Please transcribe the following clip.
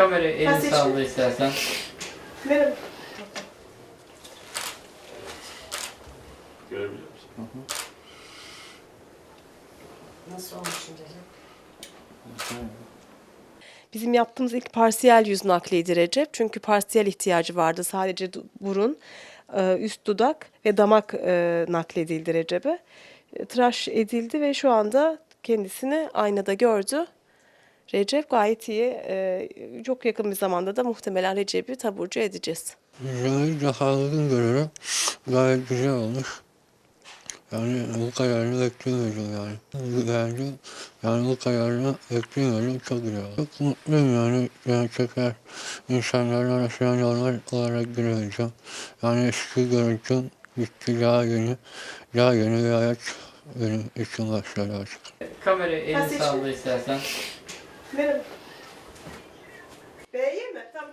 Kamera elini Kaseti. salla istersen. Merhaba. Görebiliyor musun? Nasıl olmuş şimdi? Bizim yaptığımız ilk parsiyel yüz nakliydi Recep. Çünkü parsiyel ihtiyacı vardı. Sadece burun, e, üst dudak ve damak e, nakledildi Recep'e. E, Tıraş edildi ve şu anda kendisini aynada gördü. Recep gayet iyi. E, Çok yakın bir zamanda da muhtemelen Recep'i taburcu edeceğiz. Daha uygun görüyorum. Gayet güzel olmuş. Yani bu kadarını beklemiyordum yani. Yani, yani bu kadarını beklemiyordum. Çok güzel oldu. Çok mutluyum yani. Yani tekrar insanların arasına normal olarak girebileceğim. Yani eski görüntüm gitti daha yeni. Daha yeni bir hayat benim için başladı artık. Kamera elini salla istersen. Minute.